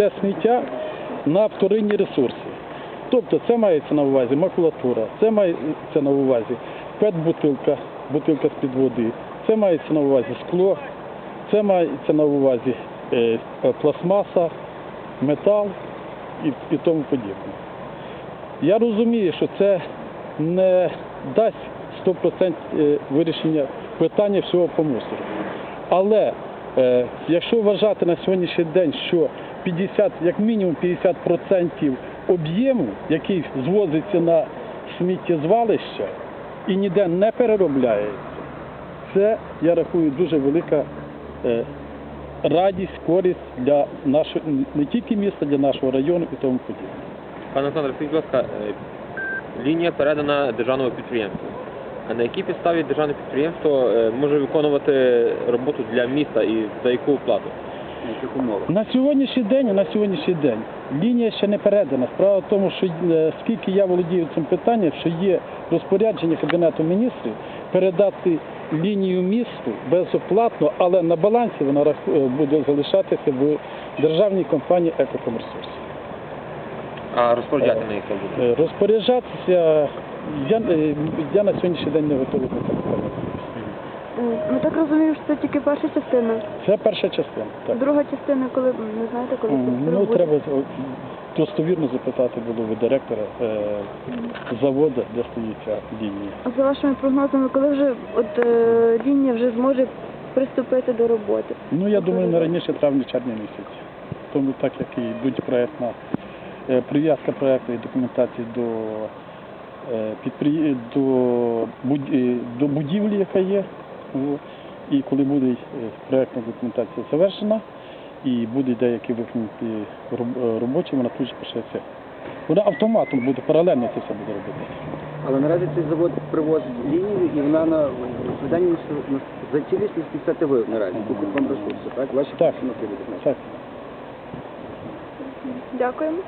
це сміття на вторинні ресурси. Тобто це мається на увазі макулатура, це мається на увазі пет-бутилка, бутилка з-під води, це мається на увазі скло, це мається на увазі е, пластмаса, метал і, і тому подібне. Я розумію, що це не дасть 100% е, вирішення питання всього по мусору. Але е, якщо вважати на сьогоднішній день, що 50, як мінімум 50% об'єму, який звозиться на сміттєзвалище і ніде не переробляється, це, я рахую, дуже велика е, радість, користь для нашого не тільки міста, для нашого району і тому подібне. Пане Олександре, скажіть, будь ласка, е, лінія передана державному підприємству. А на якій підставі державне підприємство е, може виконувати роботу для міста і за яку плату? На яких умовах? На сьогоднішній день, на сьогоднішній день лінія ще не передана. Справа в тому, що е, скільки я володію цим питанням, що є розпорядження Кабінету міністрів передати лінію місту безоплатно, але на балансі вона е, буде залишатися в державній компанії «Екокомресурс». А розпоряджати на яке буде? Е, Розпоряджатися я, е, я на сьогоднішній день не готовий до цього сказати. Ми так розуміємо, що це тільки перша частина. Це перша частина. Так. Друга частина, коли не знаєте, коли це Ну, треба достовірно запитати було ви директора е, заводу, де стоїть ця лінія. А за вашими прогнозами, коли вже от е, лінія вже зможе приступити до роботи? Ну, я думаю, не раніше травня-червня місяці. Тому так як і йдуть проєктна, е, прив'язка проєктної документації до, е, підпри... до, буд... е, до будівлі, яка є. І коли буде е, проєктна документація завершена, і буде деякі виконати е, робочі, вона тут же почнеться. Вона автоматом буде паралельно це все буде робити. Але наразі цей завод привозить лінію і вона на відповідальність за цілісність СТВ наразі, вам ресурси, так? Ваші Так. працівники будуть нести. Так. Дякуємо.